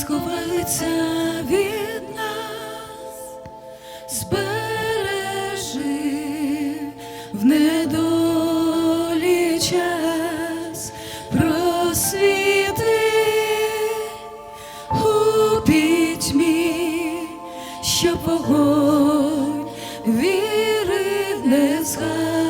сховається від нас, збережи в недолі час просвіти у пітьмі, що вогонь віри не згас.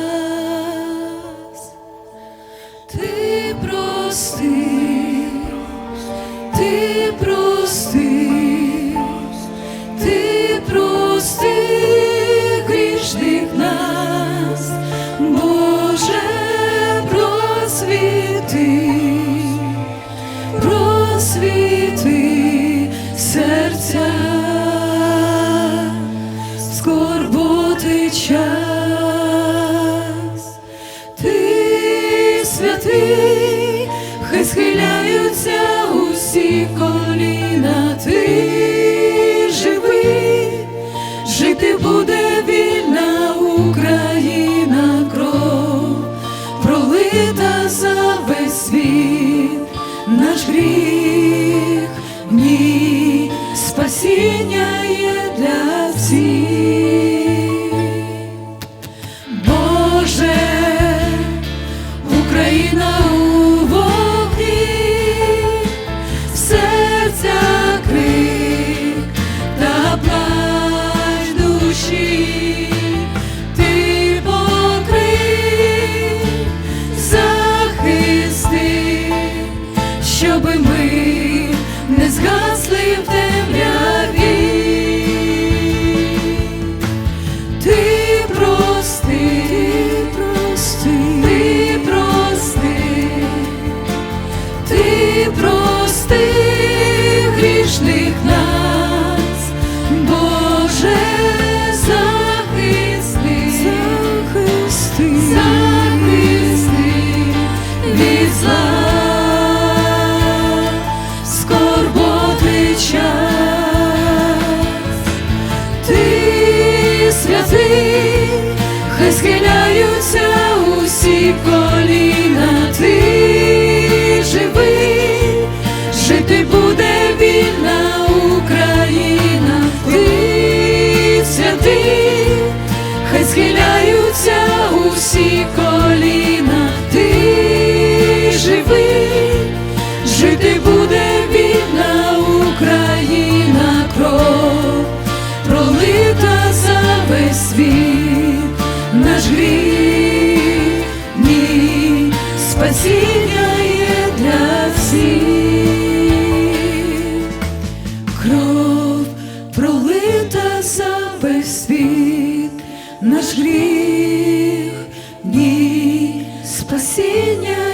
Ти хай схиляються усі коліна, ти живи, жити буде вільна Україна, кров, пролита за весь світ, наш гріх, Україна у вогні, серця крик та плач душі, ти покрий, захисти, щоби ми не згасли в темряві. Схиляються усі наш гріх, ні, для